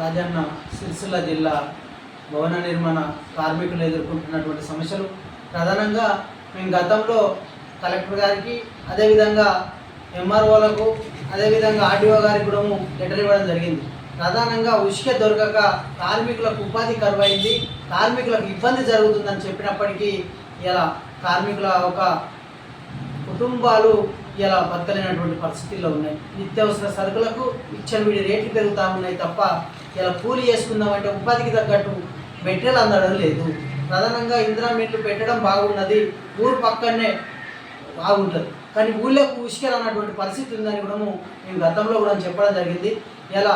రాజన్న సిరిసిల్ల జిల్లా భవన నిర్మాణ కార్మికులు ఎదుర్కొంటున్నటువంటి సమస్యలు. ప్రధానంగా మేము గతంలో కలెక్టర్ గారికి అదేవిధంగా ఎంఆర్ఓలకు అదేవిధంగా ఆర్డీఓ గారికి కూడా లెటర్ ఇవ్వడం జరిగింది. ప్రధానంగా ఉష్క దొరకక కార్మికులకు ఉపాధి కరువైంది. కార్మికులకు ఇబ్బంది జరుగుతుందని చెప్పినప్పటికీ ఇలా కార్మికుల ఒక కుటుంబాలు ఇలా బతకలేనటువంటి పరిస్థితుల్లో ఉన్నాయి. నిత్యావసర సరుకులకు విచ్చలవిడి రేట్లు పెరుగుతూ ఉన్నాయి తప్ప ఇలా కూలి చేసుకుందామంటే ఉపాధికి తగ్గట్టు మెటీరియల్ అందడం లేదు. ప్రధానంగా ఇందిరా మెట్లు పెట్టడం బాగున్నది. ఊరు పక్కనే బాగుంటుంది. కానీ ఊళ్ళో ఉష్కలు పరిస్థితి ఉందని కూడా మేము గతంలో కూడా చెప్పడం జరిగింది. ఇలా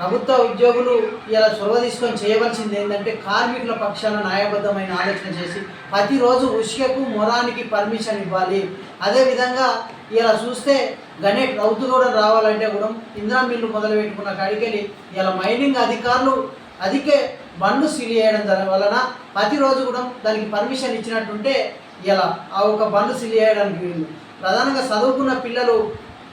ప్రభుత్వ ఉద్యోగులు ఇలా చొరవ తీసుకొని చేయవలసింది ఏంటంటే కార్మికుల పక్షాన న్యాయబద్ధమైన ఆలోచన చేసి ప్రతిరోజు ఉషికకు మొరానికి పర్మిషన్ ఇవ్వాలి. అదేవిధంగా ఇలా చూస్తే గణేష్ రౌతు కూడా రావాలంటే కూడా ఇందిరా మిల్లు మొదలు పెట్టుకున్న కాడికెళ్ళి ఇలా మైనింగ్ అధికారులు అధికే బండ్లు సీల్ చేయడం దాని వలన ప్రతిరోజు కూడా దానికి పర్మిషన్ ఇచ్చినట్టుంటే ఇలా ఆ ఒక బండ్లు సీల్ చేయడానికి వీలు. ప్రధానంగా చదువుకున్న పిల్లలు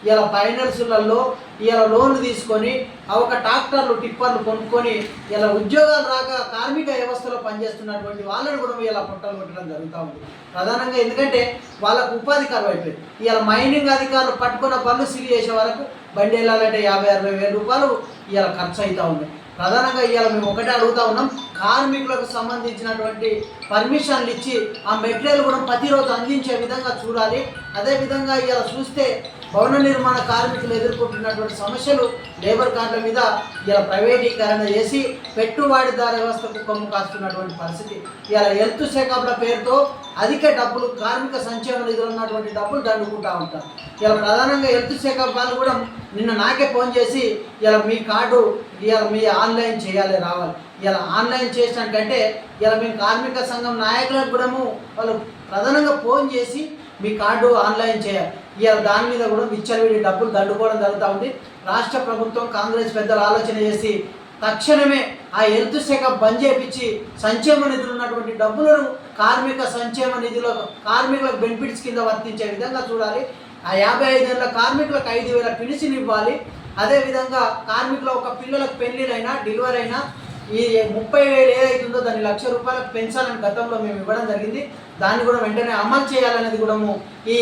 ఇలా ఫైనాన్సులలో ఇలా లోన్లు తీసుకొని ఆ ఒక ట్రాక్టర్లు టిప్పర్లు కొనుక్కొని ఇలా ఉద్యోగాలు రాక కార్మిక వ్యవస్థలో పనిచేస్తున్నటువంటి వాళ్ళని కూడా ఇలా పొట్టలు కొట్టడం జరుగుతూ ఉంది. ప్రధానంగా ఎందుకంటే వాళ్ళకు ఉపాధి కరువు అయిపోయింది ఇలా మైనింగ్ అధికారులు పట్టుకున్న పనులు సిరి చేసే వరకు బండి వెళ్ళాలంటే యాభై అరవై వేల రూపాయలు ఇవాళ ఖర్చు అవుతూ ఉంది. ప్రధానంగా ఇవాళ మేము ఒకటే అడుగుతా ఉన్నాం కార్మికులకు సంబంధించినటువంటి పర్మిషన్లు ఇచ్చి ఆ మెటీరియల్ కూడా ప్రతిరోజు అందించే విధంగా చూడాలి. అదేవిధంగా ఇవాళ చూస్తే భవన నిర్మాణ కార్మికులు ఎదుర్కొంటున్నటువంటి సమస్యలు లేబర్ కార్డుల మీద ఇలా ప్రైవేటీకరణ చేసి పెట్టుబడిదారు వ్యవస్థకు కొమ్ము కాస్తున్నటువంటి పరిస్థితి. ఇలా హెల్త్ చెకప్ల పేరుతో అధిక డబ్బులు కార్మిక సంక్షేమ నిధులు ఉన్నటువంటి డబ్బులు దండుకుంటా ఉంటారు. ఇలా ప్రధానంగా హెల్త్ చెకప్ వాళ్ళు కూడా నిన్న నాకే ఫోన్ చేసి ఇలా మీ కార్డు ఇలా మీ ఆన్లైన్ చేయాలి రావాలి. ఇలా ఆన్లైన్ చేసినట్టంటే ఇలా మేము కార్మిక సంఘం నాయకులకు కూడా వాళ్ళు ప్రధానంగా ఫోన్ చేసి మీ కార్డు ఆన్లైన్ చేయాలి. ఇలా దాని మీద కూడా విచ్చలవిడి డబ్బులు దండుకోవడం జరుగుతూ ఉంది. రాష్ట్ర ప్రభుత్వం కాంగ్రెస్ పెద్దలు ఆలోచన చేసి తక్షణమే ఆ హెల్త్ శాఖ బంద్ చేపించి సంక్షేమ నిధులు ఉన్నటువంటి డబ్బులను కార్మిక సంక్షేమ నిధిలో కార్మికులకు బెనిఫిట్స్ కింద వర్తించే విధంగా చూడాలి. ఆ యాభై ఐదేళ్ళ కార్మికులకు ఐదు వేల పిలిచిని ఇవ్వాలి. అదేవిధంగా కార్మికుల ఒక పిల్లలకు పెళ్ళిళ్ళైనా డెలివరీ అయినా ఈ ముప్పై వేలు ఏదైతుందో దాన్ని లక్ష రూపాయలకు పెంచాలని గతంలో మేము ఇవ్వడం జరిగింది. దాన్ని కూడా వెంటనే అమలు చేయాలనేది కూడా ఈ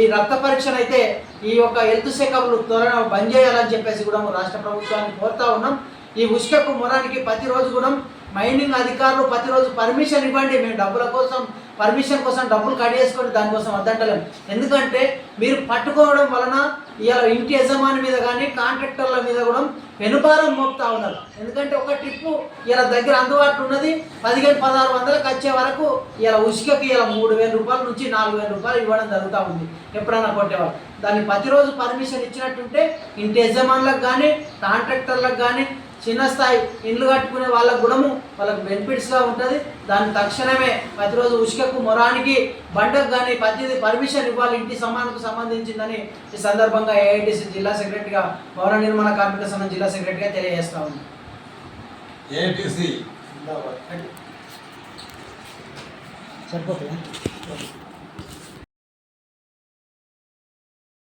ఈ రక్త పరీక్షను అయితే ఈ యొక్క హెల్త్ చెకప్లు త్వరగా బంద్ చేయాలని చెప్పేసి కూడా రాష్ట్ర ప్రభుత్వాన్ని కోరుతా ఉన్నాం. ఈ ఉష్కకు మొరానికి ప్రతిరోజు కూడా మైనింగ్ అధికారులు ప్రతిరోజు పర్మిషన్ ఇవ్వండి. మేము డబ్బుల కోసం పర్మిషన్ కోసం డబ్బులు కట్టేసుకోండి దానికోసం వద్దంటలేము ఎందుకంటే మీరు పట్టుకోవడం వలన ఇవాళ ఇంటి యజమాని మీద కానీ కాంట్రాక్టర్ల మీద కూడా వెనుపారం మోపుతా ఉన్నారు. ఎందుకంటే ఒక ట్రిప్పు ఇలా దగ్గర అందుబాటులో ఉన్నది పదిహేను పదహారు వందలకు వచ్చే వరకు ఇలా ఉసుకకి ఇలా మూడు వేల రూపాయల నుంచి నాలుగు వేల రూపాయలు ఇవ్వడం జరుగుతూ ఉంది ఎప్పుడైనా కొట్టేవాళ్ళు. దాన్ని ప్రతిరోజు పర్మిషన్ ఇచ్చినట్టుంటే ఇంటి యజమానులకు కానీ కాంట్రాక్టర్లకు కానీ చిన్న స్థాయి ఇండ్లు కట్టుకునే వాళ్ళ గుణము వాళ్ళకు బెనిఫిట్స్గా ఉంటుంది. దాన్ని తక్షణమే ప్రతిరోజు ఉష్కకు మొరానికి బండకు కానీ ప్రతిదీ పర్మిషన్ ఇవ్వాలి ఇంటి సమానకు సంబంధించిందని ఈ సందర్భంగా ఏఐటిసి జిల్లా సెక్రటరీగా భవన నిర్మాణ కార్మిక సంఘం జిల్లా సెక్రటరీగా తెలియజేస్తా ఉంది సరిపోతుంది?